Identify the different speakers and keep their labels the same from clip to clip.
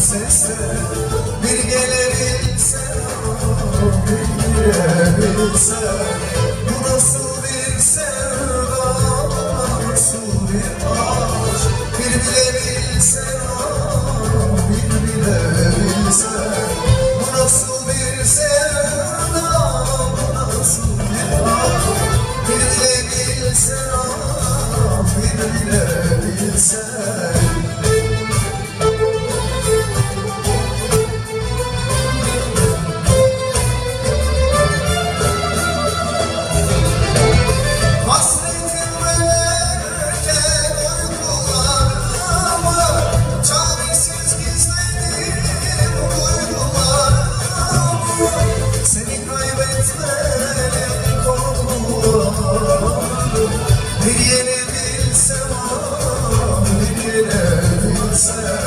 Speaker 1: sese Bir gelebilse Bir girebilse bir yere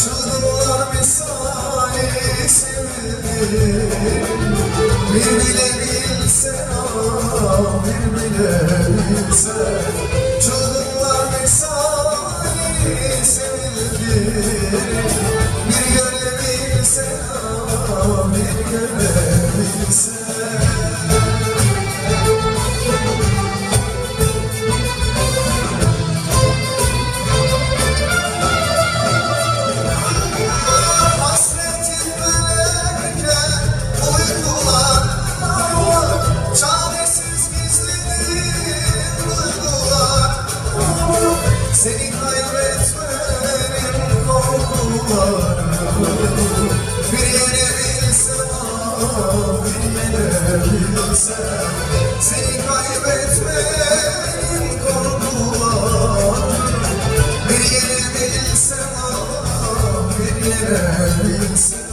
Speaker 1: Çılgınlar misali sevildi Bir bile bilsen bir bile bilsen Çılgınlar misali sevildi Bir görebilsen bir görebilsen Bir yere yere bilsem Seni kaybetmenin Bir yere bilsem bir yere bilsem